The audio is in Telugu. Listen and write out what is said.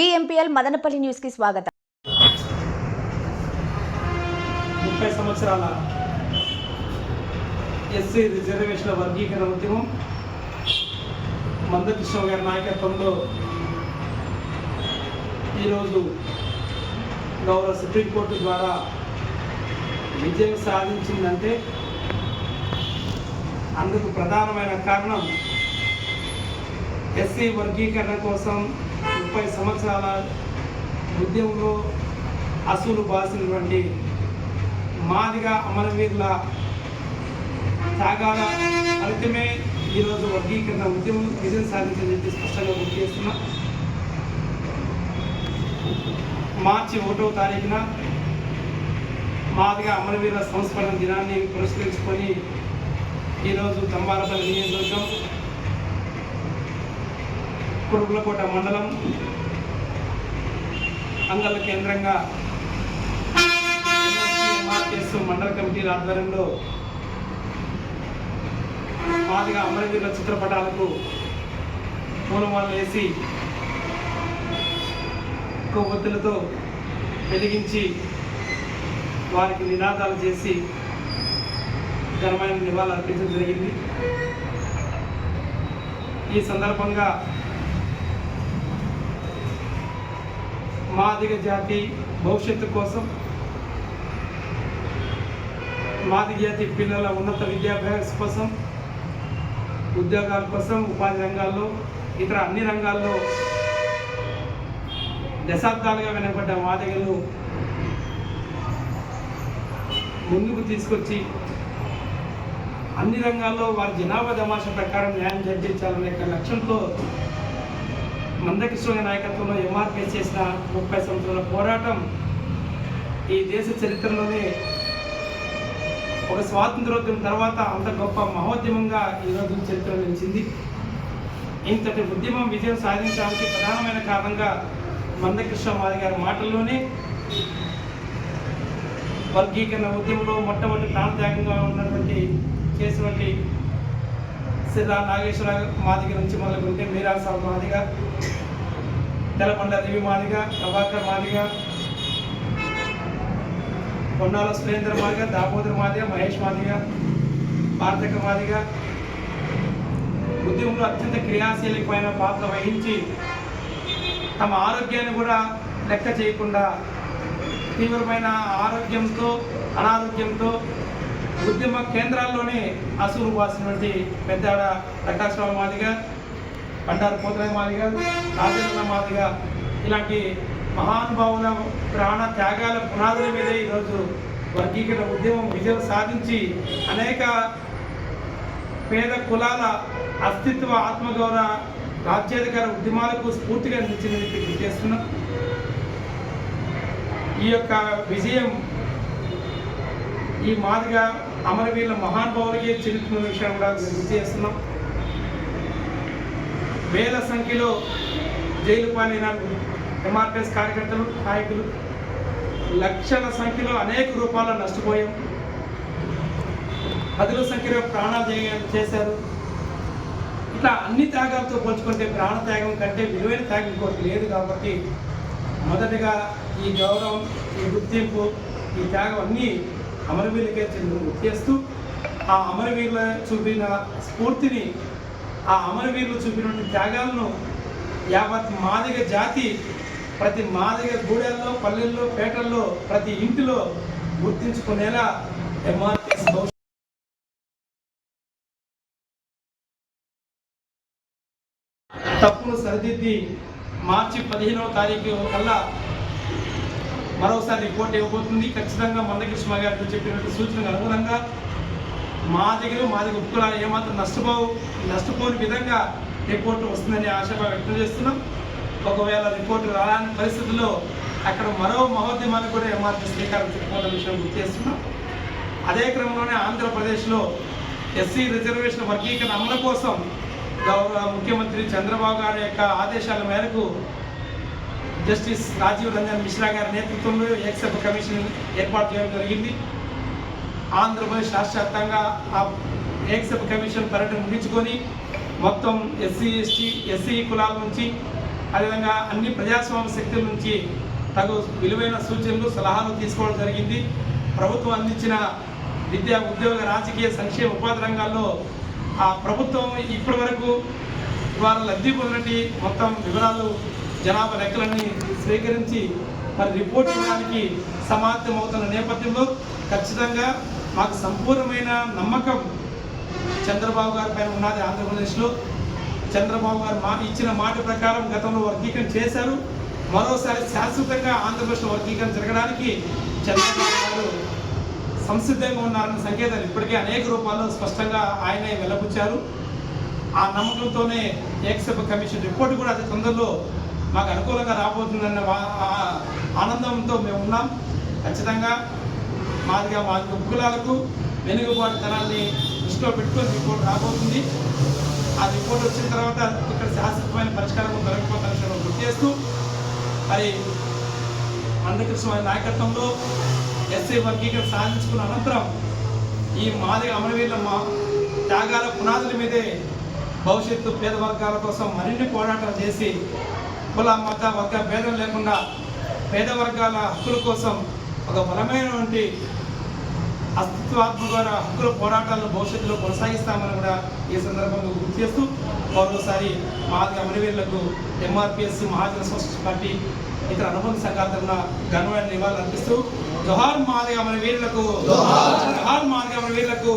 డిఎంపీఎల్ మదనపల్లి న్యూస్కి స్వాగతం. ముప్పై సంవత్సరాల ఎస్సీ రిజర్వేషన్ల వర్గీకరణ ఉద్యమం మందకృష్ణ గారి నాయకత్వంలో ఈరోజు గౌరవ సుప్రీంకోర్టు ద్వారా విజయం సాధించిందంటే అందుకు ప్రధానమైన కారణం ఎస్సీ వర్గీకరణ కోసం ముప్పై సంవత్సరాల ఉద్యమంలో అసూలు బాసినటువంటి మాదిగా అమరవీరుల త్యాగాల ఫలితమే ఈరోజు వర్గీకరణ ఉద్యమం విజయం సాధించని చెప్పి స్పష్టంగా గుర్తు చేస్తున్నా. మార్చి ఒకటవ తారీఖున మాదిగా అమరవీరుల సంస్మరణ దినాన్ని పురస్కరించుకొని ఈరోజు తంబాలపల్లి నియోజకవర్గం కురుగులకోట మండలం అంగళ్ళ కేంద్రంగా మండల కమిటీల ఆధ్వర్యంలో మాదిగా అమరవీరుల చిత్రపటాలకు పూలమాలు వేసి కొవ్వొత్తులతో వెలిగించి వారికి నినాదాలు చేసి ఘనమైన నివాళులు అర్పించడం జరిగింది. ఈ సందర్భంగా మాదిగ జాతి భవిష్యత్తు కోసం మాది జాతి పిల్లల ఉన్నత విద్యాభ్యాస కోసం ఉద్యోగాల కోసం ఉపాధి రంగాల్లో ఇతర అన్ని రంగాల్లో దశాబ్దాలుగా వినపడ్డ మాదిగలు ముందుకు తీసుకొచ్చి అన్ని రంగాల్లో వారి జనాభా దమాష ప్రకారం న్యాయం జరిపించాలనే లక్ష్యంతో మందకృష్ణ నాయకత్వంలో ఎంఆర్పీ చేసిన ముప్పై సంవత్సరాల పోరాటం ఈ దేశ చరిత్రలోనే ఒక స్వాతంత్రోద్యమం తర్వాత అంత గొప్ప మహోద్యమంగా ఈరోజు చరిత్ర నిలిచింది. ఇంతటి ఉద్యమం విజయం సాధించడానికి ప్రధానమైన కారణంగా మందకృష్ణ మాది గారి మాటల్లోనే వర్గీకరణ ఉద్యమంలో మొట్టమొదటి ప్రాణత్యాగంగా ఉన్నటువంటి చేసినటువంటి శ్రీరా నాగేశ్వర మాదిగ నుంచి మొదలుకుంటే మీరా సాబ్ మాదిగ తెలకొండ రవి మాదిగ ప్రభాకర్ మాదిగ కొండాల సురేంద్ర మాదిగ దామోదర్ మాదిగ మహేష్ మాదిగ పార్థక మాదిగ ఉద్యమంలో అత్యంత క్రియాశీలకమైన పాత్ర వహించి తమ ఆరోగ్యాన్ని కూడా లెక్క చేయకుండా తీవ్రమైన ఆరోగ్యంతో అనారోగ్యంతో ఉద్యమ కేంద్రాల్లోనే అసూరు బాసినటువంటి పెద్దాడ ప్రకాశ్రావు మాదిగ బండారు పోతరాయ మాదిగ రాజేంద్ర మాదిగ ఇలాంటి మహానుభావుల ప్రాణ త్యాగాల పునాదుల మీద ఈరోజు వర్గీకరణ ఉద్యమం విజయం సాధించి అనేక పేద కులాల అస్తిత్వ ఆత్మగౌరవ రాజ్యాధికార ఉద్యమాలకు స్ఫూర్తిగా నిలిచిందని గుర్తు చేస్తున్నాం. ఈ యొక్క విజయం ఈ మాదిగా అమరవీరుల మహానుభావులకి చిరుకున్న విషయం కూడా గుర్తు చేస్తున్నాం. వేల సంఖ్యలో జైలు పాలైన ఎంఆర్పిఎస్ కార్యకర్తలు నాయకులు. లక్షల సంఖ్యలో అనేక రూపాల్లో నష్టపోయాం. పదుల సంఖ్యలో ప్రాణాలు చేశారు. ఇట్లా అన్ని త్యాగాలతో పోల్చుకుంటే ప్రాణ త్యాగం కంటే విలువైన త్యాగం ఇంకోటి లేదు కాబట్టి మొదటగా ఈ గౌరవం ఈ గుర్తింపు ఈ త్యాగం అన్నీ అమరవీరులకే చెందిన గుర్తు చేస్తూ ఆ అమరవీరుల చూపిన స్ఫూర్తిని ఆ అమరవీరులు చూపినటువంటి త్యాగాలను యావత్ మాదిగ జాతి ప్రతి మాదిగ గూడెల్లో పల్లెల్లో పేటల్లో ప్రతి ఇంటిలో గుర్తించుకునేలా ఎంఆర్ఎస్ భవిష్యత్ తప్పును సరిదిద్ది మార్చి పదిహేనవ తారీఖు కల్లా మరోసారి రిపోర్ట్ ఇవ్వబోతుంది. ఖచ్చితంగా మందకృష్ణ గారు చెప్పినట్టు సూచనకు అనుగుణంగా మా దగ్గర మా దగ్గర ఉపకులాలు ఏమాత్రం నష్టపోవు నష్టపోని విధంగా రిపోర్ట్ వస్తుందని ఆశాభా వ్యక్తం చేస్తున్నాం. ఒకవేళ రిపోర్ట్ రాని పరిస్థితుల్లో అక్కడ మరో మహోద్యమానికి కూడా ఎంఆర్పీ శ్రీకారం చుట్టుకోవాలన్న విషయం గుర్తు చేస్తున్నాం. అదే క్రమంలోనే ఆంధ్రప్రదేశ్లో ఎస్సీ రిజర్వేషన్ వర్గీకరణ అమలు కోసం గౌరవ ముఖ్యమంత్రి చంద్రబాబు గారి యొక్క ఆదేశాల మేరకు జస్టిస్ రాజీవ్ రంజన్ మిశ్రా గారి నేతృత్వంలో ఎక్సెప్ కమిషన్ ఏర్పాటు చేయడం జరిగింది. ఆంధ్రప్రదేశ్ రాష్ట్ర వ్యాప్తంగా ఆ ఏకసభ కమిషన్ పర్యటన ముగించుకొని మొత్తం ఎస్సీ ఎస్టీ ఎస్సీ కులాల నుంచి అదేవిధంగా అన్ని ప్రజాస్వామ్య శక్తుల నుంచి తగు విలువైన సూచనలు సలహాలు తీసుకోవడం జరిగింది. ప్రభుత్వం అందించిన విద్యా ఉద్యోగ రాజకీయ సంక్షేమ ఉపాధి రంగాల్లో ఆ ప్రభుత్వం ఇప్పటి వరకు వారు లబ్ధి పొందినటువంటి మొత్తం వివరాలు జనాభా లెక్కలన్నీ స్వీకరించి మరి రిపోర్ట్ ఇవ్వడానికి సమాప్తం అవుతున్న నేపథ్యంలో ఖచ్చితంగా మాకు సంపూర్ణమైన నమ్మకం చంద్రబాబు గారి పైన ఉన్నది ఆంధ్రప్రదేశ్లో. చంద్రబాబు గారు మా ఇచ్చిన మాట ప్రకారం గతంలో వర్గీకరణ చేశారు. మరోసారి శాశ్వతంగా ఆంధ్రప్రదేశ్లో వర్గీకరణ జరగడానికి చంద్రబాబు గారు సంసిద్ధంగా ఉన్నారన్న సంకేతాలు ఇప్పటికే అనేక రూపాల్లో స్పష్టంగా ఆయనే వెలబుచ్చారు ఆ నమ్మకంతోనే ఏకసభ కమిషన్ రిపోర్ట్ కూడా అతి తొందరలో మాకు అనుకూలంగా రాబోతుందన్న ఆనందంతో మేము ఉన్నాం. ఖచ్చితంగా మాదిగా మా కులాలకు వెనుకబాటుతనాన్ని దృష్టిలో పెట్టుకొని రిపోర్ట్ రాబోతుంది. ఆ రిపోర్ట్ వచ్చిన తర్వాత ఇక్కడ శాశ్వతమైన పరిష్కారం దొరకపోతున్న గుర్తు చేస్తూ మరి మందకృష్ణ నాయకత్వంలో ఎస్ఐ వర్గీకరణ సాధించుకున్న అనంతరం ఈ మాదిగ అమరవీరుల మా త్యాగాల పునాదుల మీదే భవిష్యత్తు పేద వర్గాల కోసం మరిన్ని పోరాటాలు చేసి కుల మత వర్గ భేదం లేకుండా పేద వర్గాల హక్కుల కోసం ఒక బలమైనటువంటి అస్తిత్వాత్మక హక్కుల పోరాటాలను భవిష్యత్తులో కొనసాగిస్తామని కూడా ఈ సందర్భంగా గుర్తు చేస్తూ మరోసారి మాదిగ అమరవీరులకు ఎంఆర్పిఎస్ మహాజన సోషలిస్ట్ పార్టీ ఇతర అనుబంధ సంఘాల తరఫున ఘనమైన నివాళులు అర్పిస్తూ జోహార్ మాదిగ అమరవీరులకు జోహార్ మాదిగ అమరవీరులకు